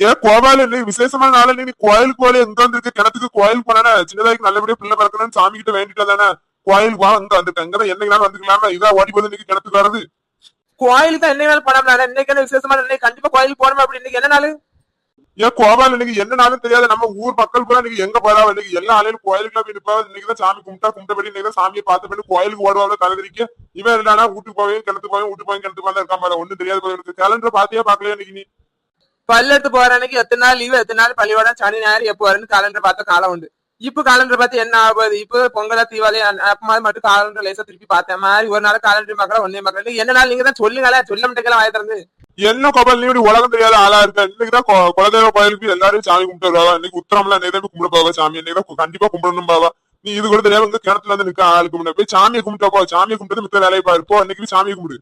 ஏன் கோபால நீ விசேஷமான நாள் நீ கோயிலுக்கு போல எங்க வந்திருக்க? கிணத்துக்கு கோயிலுக்கு போனானே சின்னதாய்க்கு நல்லபடியா பிள்ளை பிறக்கணும்னு சாமி கிட்ட வேண்டிட்டு தானே? கோயிலுக்கு வா அங்க வந்துட்டேன் எங்க என்னைக்கு வந்துக்கலாமா இதா ஓடி போது இன்னைக்கு கிணத்துக்கு வர்றது. கோயிலுக்கு தான் என்ன வேலை பண்ணலாம் இன்னைக்கு என்ன விசேஷமா இன்னைக்கு கண்டிப்பா கோயிலுக்கு போகணும் அப்படி? இன்னைக்கு என்ன நாள்? ஏன் கோபால் இன்னைக்கு என்ன நாளும் தெரியாது நம்ம ஊர் மக்கள் கூட இன்னைக்கு எங்க போறா? இன்னைக்கு எல்லா ஆளையும் கோயிலுக்குலாம் போய் நிப்பா இன்னைக்கு தான் சாமி கும்பிட்டா கும்பிட்டபடி இன்னைக்கு சாமியை பார்த்த பண்ணி கோயிலுக்கு ஓடுவாங்க தலைவரிக்க இவன் என்னடா வீட்டுக்கு போவேன் கிணத்து போவேன் வீட்டுக்கு போவேன் கிணத்து போவேன் இருக்காம தெரியாது கேலண்டர் பாத்தியா பாக்கலையா இன்னைக்கு நீ? எடுத்து போற அன்னைக்கு எத்தனை நாள் லீவு எத்தனை நாள் பள்ளியோட சனி ஞாயிறு எப்போ வரும்னு காலண்டர் பார்த்த காலம் உண்டு. இப்ப காலண்டர் பார்த்து என்ன ஆகுது? இப்போ பொங்கலா தீபாவளி அந்த- அப்ப மாதிரி மட்டும் காலண்டர் லேசா திருப்பி பார்த்தேன் மாதிரி ஒரு நாள் காலண்டர் மக்களா ஒன்னே மக்கள் என்ன நாள்? நீங்க தான் சொல்லுங்களேன். சொல்ல மாட்டேங்கலாம் வாய திறந்து. என்ன கோபால் நீ உலகம் தெரியாத ஆளா இருக்க? இன்னைக்கு தான் கொ- குலதெய்வ கோயிலுக்கு எல்லாரும் சாமி கும்பிட்டு வருவா இன்னைக்கு உத்தரம்ல போய் கும்பிட போவா சாமி. இன்னைக்கு கண்டிப்பா கும்பிடணும் பாவா. நீ இது கூட தெரியாம கிணத்துல வந்து நிக்க ஆளுக்கு முன்னாடி. போய் சாமியை கும்பிட்டா போ. சாமியை கும்பிட்டு மித்த வேலையை பாரு. போ. இன்னைக்கு போய் சாமியை கும்பிடு.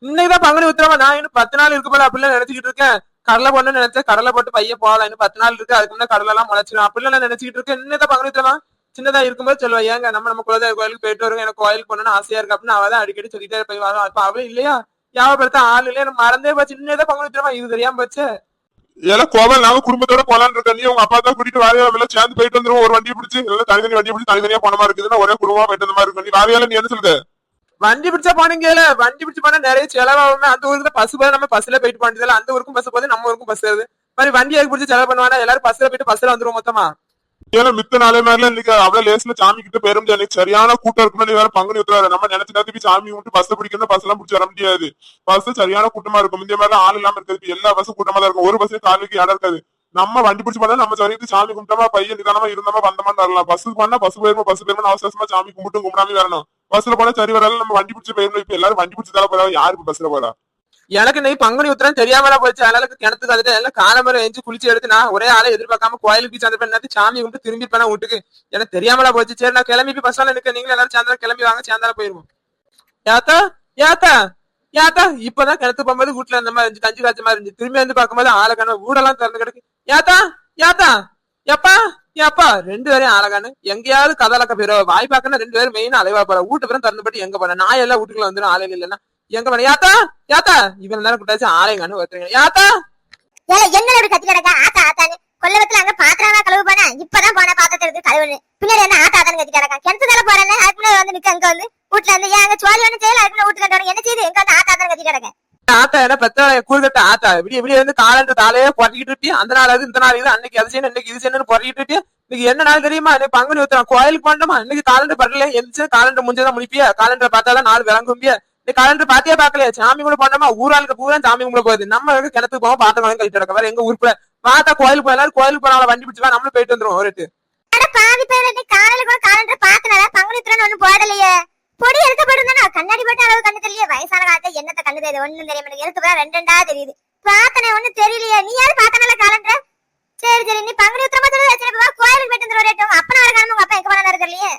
இன்னைக்குதான் பங்குனி உத்தரவா? நான் இன்னும் பத்து நாள் இருக்கு போல அப்படிலாம் நினைச்சுக்கிட்டு இருக்கேன். கடலை பண்ணு நினைச்சேன் கடலை போட்டு பைய போகலாம் இன்னும் பத்து நாள் இருக்கு. அதுக்கு முன்னாடி கடலை எல்லாம் முளைச்சிடும் அப்படிலாம் நினைச்சிட்டு இருக்கேன். என்னதான் பங்குனி சின்னதா இருக்கும்போது சொல்லுவா ஏங்க நம்ம நம்ம குலதெய்வ கோயிலுக்கு போயிட்டு வருவோம். எனக்கு கோயிலுக்கு போகணும்னு ஆசையா இருக்கு. அப்படின்னு அவதான் அடிக்கடி சொல்லிட்டே போய் வரும் அப்ப அவளும் இல்லையா? யாவப்படுத்த ஆள் இல்லையா? எனக்கு மறந்தே போச்சு. இன்னதான் பங்குனி உத்தரவா இது தெரியாம போச்சு. ஏன்னா கோபால் நாங்க குடும்பத்தோட போலான்னு இருக்க நீ உங்க அப்பா தான் கூட்டிட்டு வாரியா எல்லாம் சேர்ந்து போயிட்டு வந்துருவோம். ஒரு வண்டி பிடிச்சி எல்லாம் தனித்தனி வண்டி பிடிச்சி தனித்தனியா போன மாதிரி இருக்குதுன்னா ஒரே குடும்பமா போயிட்டு வந்த மாதிரி இருக்கும். நீ வாரியால நீ என்ன சொல்லுது? வண்டி பிடிச்சா போனீங்கல்ல வண்டி பிடிச்சு போனா நிறைய செலவாகுமே அந்த ஊருக்கு பஸ் போது நம்ம பஸ்ல போயிட்டு போனதுல அந்த ஊருக்கும் பஸ் போது நம்ம ஊருக்கும் பஸ் வருது மாதிரி வண்டி எதுக்கு பிடிச்சி செலவு பண்ணுவானா? எல்லாரும் பஸ்ல போயிட்டு பஸ்ல வந்துருவோம் மொத்தமா. ஏன்னா மித்த நாளே மாதிரில இன்னைக்கு அவ்வளவு லேஸ்ல சாமி கிட்ட பெரும் சரியான கூட்டம் இருக்குன்னு நீ வேற பங்குனி உத்தரவாரு நம்ம நினைச்ச நேரத்துக்கு சாமி விட்டு பஸ் பிடிக்கணும் பஸ் எல்லாம் பிடிச்சி வர முடியாது. பஸ் சரியான கூட்டமா இருக்கும். இந்த மாதிரி ஆள் இல்லாம இருக்காது எல்லா பஸ்ஸும் கூட்டமா தான் இருக்கும். ஒரு பஸ்ஸே காலுக்கு இடம் இருக்காது. நம்ம வண்டி பிடிச்சி போனா நம்ம சரிக்கு சாமி கும்பிட்டோமா பையன் நிதானமா இருந்தோமா வந்தமா தரலாம் பஸ்ஸுக்கு போனா பஸ் போயிருமா பஸ் போயிருமா அவசரமா சாமி கும்பிட்டு கும்பிடாம வரணும். பஸ்ல போனா சரி வராது நம்ம வண்டி பிடிச்சி போயிருந்தோம் இப்ப எல்லாரும் வண்டி பிடிச்சி தர போறா யாருக்கு பஸ்ல போறா? எனக்கு நீ பங்குனி உத்தரம் தெரியாமலா போச்சு. அதனால கிணத்துக்கு அதுல எல்லாம் காலம்பரம் எஞ்சி குளிச்சு எடுத்து நான் ஒரே ஆளை எதிர்பார்க்காம கோயிலுக்கு போய் சேர்ந்த சாமி கும்பிட்டு திரும்பி போனா வீட்டுக்கு. எனக்கு தெரியாமலா போச்சு. சரி நான் கிளம்பி போய் பஸ்ல நிக்க நீங்களும் எல்லாரும் சேர்ந்தாலும் கிளம்பி வாங்க. சேர்ந்தாலும் போயிருவோம். யாத்தா? யாத்தா? யாத்தா? இப்பதான் கிணத்து போகும்போது வீட்டுல அந்த மாதிரி இருந்துச்சு கஞ்சி காய்ச்ச மாதிரி இருந்துச்சு. திரும்பி வந்து பார்க்கும்போது ஆளை காண வீடெல்லாம் திறந்து கிடக்கு. யாத்தா யாத்தா எப்பா ஏப்பா ரெண்டு பேரும் அழகானு எங்கேயாவது கதலக்க போயிடும் வாய் பார்க்கணும் ரெண்டு பேரும் மெயின் அலைவா போற. வீட்டு பேரும் திறந்து போட்டு எங்க போன? நான் எல்லாம் வீட்டுக்குள்ள வந்துடும் ஆலையில இல்லைன்னா. எங்க போன? யாத்தா யாத்தா? இவன் நேரம் கூட்டாச்சு ஆலைங்கன்னு ஒருத்தங்க யாத்தா? ஏல என்ன இப்படி கத்தி கிடக்க? ஆத்தா ஆத்தான்னு. கொல்லவத்துல அங்க பாத்திரமா கழுவு போனா இப்பதான் போன பாத்திரத்தை எடுத்து கழுவுன்னு. பின்னாடி என்ன ஆத்தா ஆத்தான்னு கத்தி கிடக்கா. கிணத்து தலை போறேன்னு அதுக்கு வந்து நிக்க அங்க வந்து. வீட்டுல வந்து ஏன் அங்க சோழி ஒண்ணு செய்யல அதுக்குள்ள வீட்டுக்கு என்ன செய்யுது எங்க வந்து ஆத்தா ஆத்தான்னு கத்தி கிடக்க? ஆத்தா என்ன பெத்த கூறுகட்ட ஆத்தா? இப்படி இப்படி வந்து காலன்ற தாலையே பொறக்கிட்டு இருப்பியா? அந்த நாள் அது இந்த நாள் இது அன்னைக்கு அது செய்யணும் இன்னைக்கு இது செய்யணும்னு பொறக்கிட்டு இருப்பியா? இன்னைக்கு என்ன நாள் தெரியுமா? இன்னைக்கு பங்குனி உத்தரம். கோயிலுக்கு போனோமா இன்னைக்கு காலண்டர் படல எந்திரிச்சு காலண்டர் முடிஞ்சதான் முடிப்பியா காலண்டர் பார்த்தாலும் நாள் விளங்கும்பியா? இந்த காலண்டர் பாத்தியே பாக்கலையா சாமி கூட போனோமா ஊராளுக்கு பூரா சாமி கூட போகுது. நம்ம வந்து கிணத்துக்கு போவோம் பாத்திரம் கழிட்டு நடக்க வேற எங்க ஊருக்குள்ள பார்த்தா கோயிலுக்கு போயிடலாம் கோயிலுக்கு போனாலும் வண்டி பிடிச்சு நம்மளும் போயிட்டு வந்துருவோம் ஒரு பாதி பேர் காலையில கூட காலண்டர் பாத்தனால பங்குனி திறன் ஒண்ணு போடலையே? பொடி எடுக்க கண்ணாடி போட்டு அளவு கண்ணு தெரியல வயசான காலத்துல என்னத்த கண்ணு தெரியுது? ஒண்ணும் தெரியும் எனக்கு எழுத்து ரெண்டு ரெண்டா தெரியுது. பாத்தனே ஒண்ணும் தெரியலையே. நீ யாரு பாத்தனால காலன்ற சரி சரி. நீ பங்குனி உத்தரமா சொல்லி. வச்சிருப்பா கோயிலுக்கு போயிட்டு வந்துரு வரட்டும் அப்பனா வர காரணம் உங்க அப்பா எங்க போனா இருக்கலையே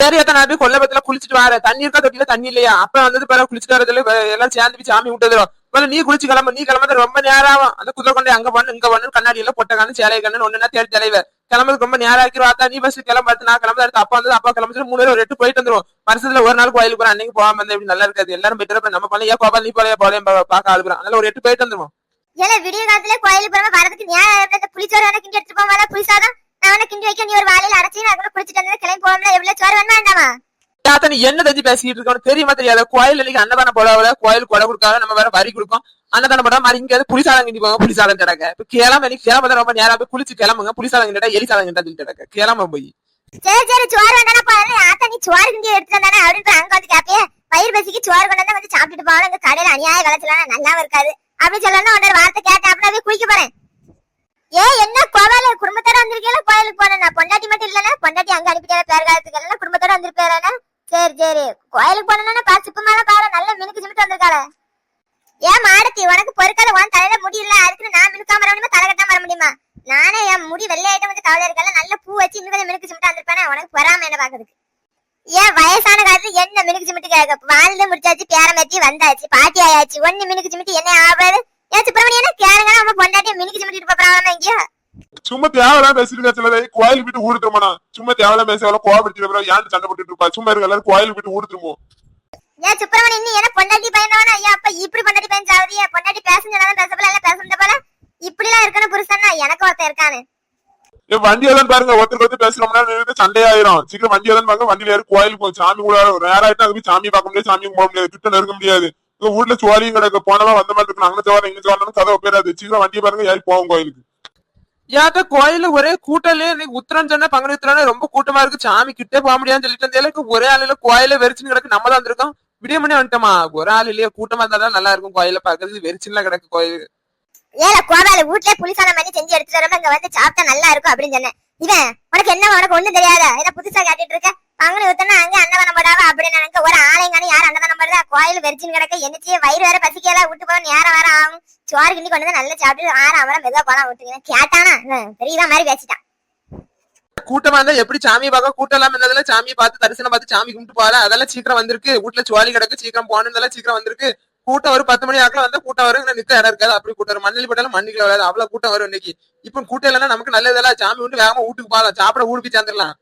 சரி அத்தா. நான் போய் கொல்லபத்துல குளிச்சுட்டு வரேன். தண்ணி இருக்கா? தொட்டில தண்ணி இல்லையா? அப்ப வந்தது பிறகு குளிச்சுட்டு வரதுல எல்லாம் சேர்ந்து போய் சாமி விட்டதுரும் முதல்ல நீ குளிச்சு கிளம்ப. நீ கிளம்புறது ரொம்ப நேரம் ஆகும். அந்த குதிரை கொண்டு அங்க பண்ணு இங்க பண்ணு கண்ணாடி எல்லாம் பொட்ட கண்ணு சேலை கண்ணு ஒண்ணுன்னா தேடி தலைவர் கிளம்புறதுக்கு ரொம்ப நேரம் ஆக்கிடுவா நீ ஃபர்ஸ்ட் கிளம்பு நான் கிளம்பு அடுத்து அப்பா வந்து அப்பா கிளம்பிச்சு மூணு பேரும் எட்டு போயிட்டு வந்துரும் வருஷத்துல ஒரு நாள் கோயிலுக்கு போறோம் அன்னைக்கு போகாம இருந்தா இப்படி நல்லா இருக்காது. எல்லாரும் பெட்டர் நம்ம பண்ணல ஏன் கோபால் நீ போலயே போலயே பாக்க ஆளுக்குறோம் அதனால ஒரு எட்டு போயிட்டு வந்துருவோம். ஏல விடிய காலத்துல கோயிலுக்கு போறவங்க வரதுக்கு நேரம் இந்த புளிச்சோறு வேணா கிண்டி எடுத்துட்டு போவாங்க புளிசாதான் நான் வேணா கிண்டி வைக்க நீ ஒரு வாழையில அரைச்சி நான் கூட குளிச்சுட்டு வந்து கிளம்பி போவோம்ல. எவ்வளவு சோறு வேணுமா வேண்டாமா? தாத்தா நீ என்ன தெரிஞ்சு பேசிட்டு இருக்கோம் தெரியுமா தெரியாத? கோயில் இன்னைக்கு அன்னதானம் போடாவில கோயில் கொடை கொடுக்காத நம்ம வேற வரி கொடுக்கும் அன்னதானம் போடாம மாதிரி இங்க புளிசாதம் கிண்டி போங்க புளிசாதம் கிடக்க. இப்ப கிளம்ப இன்னைக்கு கிளம்ப ரொம்ப நேரம் போய் குளிச்சு கிளம்புங்க புளிசாதம் கிண்டா எலி சாதம் கிட்ட கிடக்க. கிளம்ப போய். சரி சரி சோறு வேண்டாம் போறேன் ஆத்தா நீ சோறு கிண்டி எடுத்து தானே அப்படின்னு அங்க வந்து கேப்பியே பயிர் பசிக்கு சோறு கொண்டு வந்து சாப்பிட்டுட்டு போவாங்க இந்த கடையில அநியாய விளைச்சலாம் நல்லாவும் இருக்காது. அப்படி சொல்லணும் உன்னோட வார்த்தை கேட்டேன் அப்படின்னா குளிக்க போறேன். ஏ என்ன கோவால? குடும்பத்தோட வந்திருக்கீங்களா கோயிலுக்கு போனேன் நான் பொண்டாட்டி மட்டும் இல்லைன்னா? பொண்டாட்டி அங்க அனுப்பிட்டே பேர் காலத்துக்கு எல்லாம் குடும்பத்தோட வந்திருப்பேன் சரி சரி. கோயிலுக்கு போனேன்னா பா சுப்பு மேல பாரு நல்ல மினுக்கு சிமிட்டு வந்திருக்காள. ஏன் மாடத்தி உனக்கு பொறுக்காத உன் தலையில முடியல அதுக்குன்னு நான் மினுக்காம வர முடியுமா தலை கட்டாம வர முடியுமா? நானே என் முடி வெள்ளையாயிட்ட வந்து கவலை இருக்கல நல்ல பூ வச்சு இன்னும் கொஞ்சம் மினுக்கு சிமிட்டு வந்திருப்பானே உனக்கு பொறாம என்ன பாக்குறதுக்கு? ஏன் வயசான காலத்துல என்ன மினுக்கு சிமிட்டு கேட்க வாழ்ந்து முடிச்சாச்சு பேரமேத்தி வந்தாச்சு பாட்டி ஆயாச்சு ஒண்ணு மினுக்கு சிமிட்டு என்ன ஆகாது ஏன் சுப்பிரமணியன் கேளுங்க நம்ம பொண்டாட்டிய மினுக்கு சிமிட்டு போறாங்க இங்கேயா சும்மா தேவையில்லாம் பேசிட்டு சொல்லலை கோயிலுக்கு போயிட்டு ஊடு திரும்பணும். சும்மா தேவையில்லாம் பேச எவ்வளவு கோவப்படுத்தி ஏன் சண்டை போட்டுட்டு இருப்பா. சும்மா இருக்க எல்லாரும் கோயிலுக்கு ஊடு திரும்பும் ஏன் சுப்பிரமணியன் நீ என்ன பொண்டாட்டி பையனவனா? ஐயா அப்ப இப்படி பொண்டாட்டி பையன் சாவதியா பொண்டாட்டி பேசுங்க பேசப்பல எல்லாம் பேசுறது போல? இப்படி எல்லாம் இருக்கணும் புருஷன்னா எனக்கு ஒருத்தன் இருக்கானு. ஏ வண்டியை தான் பாருங்க ஒருத்தருக்கு ஒருத்தர் பேசுறோம்னா நிறுத்து சண்டையாயிரும். சீக்கிரம் வண்டியை தான் பாருங்க வண்டியில ஏறி கோயிலுக்கு போய் சாமி கூட அதுக்கு போய் சாமி பார்க்க முடியாது சாமி போக முடியாது கிட்ட நெருங்க முடியாது. உங்க வீட்டுல சுவாரியும் கிடக்கு போனவா வந்த மாதிரி இருக்கு அங்க சவாரம் இங்க சவாரம் கதை பேராது சீக்கிரம் வண்டியை பாருங்க ஏறி போவோம் கோயிலுக்கு. ஏன்க்கா கோயில ஒரே கூட்டம்லயே இன்னைக்கு உத்தரம் சொன்ன பங்குனி உத்தரம் ரொம்ப கூட்டமா இருக்கு. சாமி கிட்டே போக முடியாதுன்னு சொல்லிட்டு இருந்தாலும் ஒரே ஆளுல கோயில வெறிச்சுன்னு கிடக்கு. நம்ம தான் வந்திருக்கோம். விடிய மணி வந்துட்டோமா? ஒரு ஆள் இல்லையா. கூட்டமா இருந்தா நல்லா இருக்கும் கோயில பாக்குறது வெறிச்சுல கிடக்கு கோயில் ஏல கோவால வீட்டுல புளிசாதம் பண்ணி செஞ்சு எடுத்துட்டு வரப்ப இங்க வந்து சாப்பிட்டா நல்லா இருக்கும் அப்படின்னு சொன்னேன். இவன் உனக்கு என்ன உனக்கு ஒண்ணும் தெரியாத? ஏதோ புதுசா கேட்டுட்டு இருக்க. பங்குனி உத்தரம் அங்க அன்னதானம் போடாவா அப்படின்னு நினைக்க. ஒரு ஆலைங்கானு யார் அன்னதானம் போடுறா? கோயில் வெறிச்சுன்னு கிடக்க. என்னச்சு வயிறு வேற பசிக்கல. விட்டு போக நேரம் வேற ஆகும். சோறு கிண்டி கொண்டு வந்து நல்லா சாப்பிட்டு ஆறு அவரை மெதுவா போலாம் விட்டுங்க கேட்டானா? பெரியதா மாதிரி பேசிட்டான். கூட்டமா இருந்தா எப்படி சாமி பார்க்க? கூட்டம் இல்லாம இருந்ததுல சாமியை பார்த்து தரிசனம் பார்த்து சாமி கும்பிட்டு போகல. அதெல்லாம் சீக்கிரம் வந்திருக்கு. வீட்டுல சுவாலி கிடக்கு சீக்கிரம் போகணுன்றதெல்லாம் சீக்கிரம் வந்திருக்கு. கூட்டம் வரும் பத்து மணி ஆக்கல வந்தா கூட்டம் வரும். நிக்க இடம் இருக்காது. அப்படி கூட்டம் வரும். மண்ணலி போட்டாலும் மண்ணிக்கல வராது. அவ்வளவு கூட்டம் வரும் இன்னைக்கு. இப்ப கூட்டம் இல்லைன்னா நமக்கு நல்லதெல்லாம் சாமி விட்டு வேகமா வீட்டுக்கு போகலாம். சாப்பிட ஊடுப்பி சேர்ந்துடலாம்.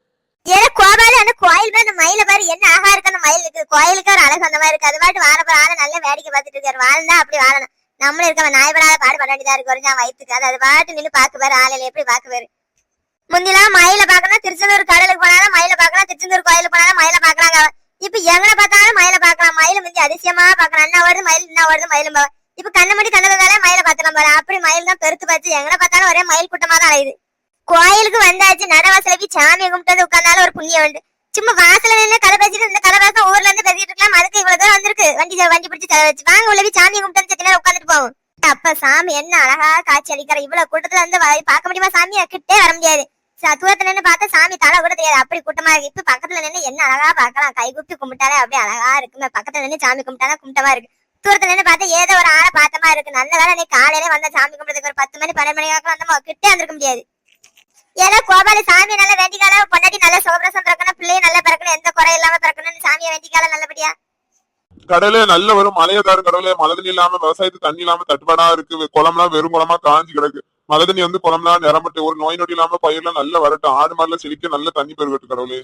ஏதோ கோபால அந்த கோயில் பேர் அந்த மயில பாரு என்ன அழகா இருக்கு அந்த மயிலுக்கு கோயிலுக்கு ஒரு அழகு அந்த மாதிரி இருக்கு. அது பாட்டு வாழ போற ஆளை நல்ல வேடிக்கை பார்த்துட்டு இருக்காரு. வாழ்ந்தா அப்படி வாழணும். நம்மளும் இருக்க நாய்படாத பாடு பண்ண வேண்டியதா இருக்கு. ஒரு வயிற்றுக்கு அது அது பாட்டு நின்று பாக்கு பாரு. ஆலையில எப்படி பாக்கு பாரு. முந்திலாம் மயில பாக்கணும் திருச்செந்தூர் கடலுக்கு போனாலும் மயில பாக்கலாம் திருச்செந்தூர் கோயிலுக்கு போனாலும் மயில பாக்குறாங்க இப்ப எங்க பார்த்தாலும் மயில பாக்கலாம் மயில முந்தி அதிசயமா பாக்கலாம் அண்ணா வருது மயில் என்ன வருது மயிலும் பா- இப்ப கண்ண மணி கண்ணதால மயில பாத்துலாம் பாரு. அப்படி மயில் தான் பெருத்து பார்த்து எங்க பார்த்தாலும் ஒரே மயில் கூட்டமா தான் அலையுது. கோயிலுக்கு வந்தாச்சு. நடவாசல சாமி கும்பிட்டு உட்கார்ந்தாலும் ஒரு புண்ணியம் உண்டு. சும்மா வாசல்ல நின்று கதை பேசிட்டு இந்த கதை பேச ஊர்ல இருந்து பேசிட்டு இருக்கலாம். அதுக்கு இவ்வளவு தூரம் வந்திருக்கு. வண்டி வண்டி பிடிச்சி தலை வச்சு. வாங்க உள்ள போய் சாமி கும்பிட்டு செத்த நேரம் உட்காந்துட்டு போவோம். அப்ப சாமி என்ன அழகா காட்சி அளிக்கிற இவ்வளவு கூட்டத்துல வந்து பாக்க பார்க்க முடியுமா? சாமி கிட்டே வர முடியாது. தூரத்துல நின்று பார்த்தா சாமி தலை கூட தெரியாது. அப்படி கூட்டமா இருக்கு. இப்ப பக்கத்துல நின்று என்ன அழகா பாக்கலாம் கை கூப்பி கும்பிட்டாலே அப்படியே அழகா இருக்குமே. பக்கத்துல நின்று சாமி கும்பிட்டாலே கும்பிட்டமா இருக்கு. தூரத்துல நின்று பார்த்தா ஏதோ ஒரு ஆளை பார்த்தமா இருக்கு. நல்ல வேலை நீ காலையிலே வந்த சாமி கும்பிடுறதுக்கு ஒரு பத்து மணி பன்னெண்டு மணி வரைக்கும் வந்தோமா? கிட்டே வந்திருக்க முடியாது. ஏதோ கோபால சாமி நல்ல வேண்டிக்கால பொண்டாட்டி நல்ல குறை சாமியை வேண்டிக்கால நல்லபடியா? கடலே நல்ல வரும் மழையை கடவுளே மழை தண்ணி இல்லாம விவசாயத்துக்கு தண்ணி இல்லாம தட்டுப்பாடா இருக்கு. குளம்லாம் வெறும் குளமா காஞ்சி கிடக்கு. மழை தண்ணி வந்து குளம்லாம் நிரம்பட்டு ஒரு நோய் நொடி இல்லாம பயிர்லாம் நல்லா வரட்டும். ஆடு மாடுல செழிக்க நல்ல தண்ணி பெருகட்டும் கடவுளே.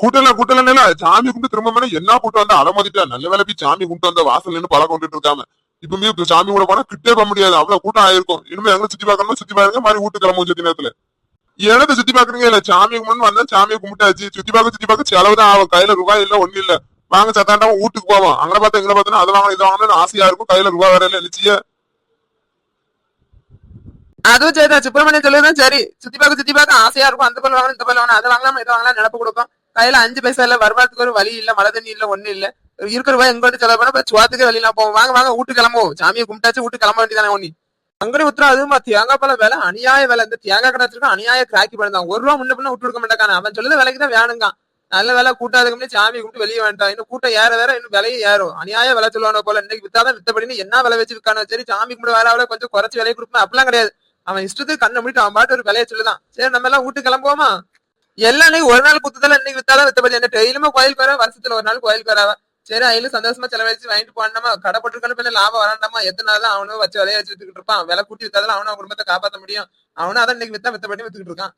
கூட்டல கூட்டலன்னா சாமி கும்பிட்டு திரும்ப என்ன கூட்டம் வந்து? அலமதிட்டா நல்ல வேலை போய் சாமி கும்பிட்டு வந்த வாசல் நின்று பழம் கொண்டுட்டு இருக்காம. இப்பவுமே சாமி கூட போனா கிட்டே போக முடியாது. அவ்வளவு கூட்டம் ஆயிருக்கும். இனிமே எங்க சுத்தி பார்க்கணும்? சுத்தி பாருங்க. மாதிரி வீட்டு கிளம்பும் சுத்தி நேரத்துல எனது சுத்தி பாக்குறீங்க? இல்ல சாமி கும்பிட்டு வந்தா சாமியை கும்பிட்டாச்சு. சுத்தி பார்க்க சுத்தி பார்க்க செலவு தான் ஆகும். கையில ரூபாய் இல்ல ஒண்ணு இல்ல. வாங்க சத்தாண்டாம வீட்டுக்கு போவோம். அங்க பார்த்தா எங்களை பார்த்தா அதை வாங்கணும் இதை வாங்கணும்னு ஆசையா இருக்கும். கையில ரூபாய் வேற இல்ல நிச்சய அதுவும் சரிதான் சுப்பிரமணியம் சொல்லுதான் சரி. சுத்தி பார்க்க சுத்தி பார்க்க ஆசையா இருக்கும். அந்த பல் வாங்கணும் இந்த பல் வாங்கணும் அதை வாங்கலாம் இதை வாங்கலாம் நினப்பு கொடுக்கும் கையில அஞ்சு பைசா இல்ல வருமானத்துக்கு ஒரு வழி இல்ல மழை தண்ணி இல்ல ஒண்ணு இல்ல. இருக்கிற ரூபாய் எங்க வந்து செலவு பண்ண? இப்ப சுவாத்துக்கு வெளியில போவோம். வாங்க வாங்க வீட்டுக்கு கிளம்புவோம். சாமியை கும்பிட்டாச்சு வீட்டு கிளம்ப வேண்டியதானே ஒண்ணு. அங்கடி உத்தரம் அதுமா தேங்காய் பழம் விலை அநியாய விலை இந்த தேங்காய் கடை வச்சிருக்கோம் அநியாய கிராக்கி பழம் ஒரு ரூபா முன்ன பின்ன விட்டு கொடுக்க மாட்டாங்க அவன் சொல்லுது விலைக்கு தான் வேணுங்க நல்ல வேலை கூட்டாதுக்கு முன்னாடி சாமி கும்பிட்டு வெளியே வேண்டாம் இன்னும் கூட்டம் ஏற வேற இன்னும் விலையும் ஏறும். அநியாய விலை சொல்லுவானோ போல இன்னைக்கு வித்தாதான் வித்தபடினு என்ன விலை வச்சு விற்கானோ சரி சாமி கும்பிட்டு வேற அவளை கொஞ்சம் குறைச்சி விலையை கொடுப்பேன் அப்படிலாம் கிடையாது. அவன் இஷ்டத்துக்கு கண்ணை முடிட்டு அவன் பாட்டு ஒரு விலையை சொல்லுதான். சரி நம்ம எல்லாம் வீட்டுக்கு கிளம்புவோமா? எல்லாம் ஒரு நாள் குத்துதல இன்னைக்கு வித்தாதான் வித்தபடி. என்ன டெய்லியுமே கோயிலுக்கு வர வருஷத்துல ஒரு நாள் கோயிலுக்கு வராவ சரி அதுல சந்தோஷமா செலவழிச்சு வாங்கிட்டு போனோமா கடை போட்டுருக்கணும் பின்ன லாபம் வராண்டாமா? எத்தனை நாள் தான் அவனும் வச்சு விலைய வச்சு வித்துக்கிட்டு இருப்பான். விலை கூட்டி வித்தாதான் அவனும் குடும்பத்தை காப்பாத்த முடியும். அவனும் அதான் இன்னைக்கு வித்தா வித்தபடி வித்துக்கிட்டு இருக்கான்.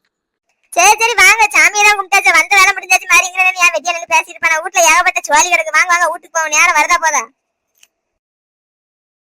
சரி சரி வாங்க. சாமியெல்லாம் கும்பிட்டாச்சு. வந்த வேலை முடிஞ்சாச்சு. மாதிரி ஏன் வெட்டியா நின்று பேசிட்டு இருப்பேன் வீட்டுல ஏகப்பட்ட சுவாலி கிடக்கு வாங்க வாங்க வீட்டுக்கு போவோம். நேரம் வரதா போதா?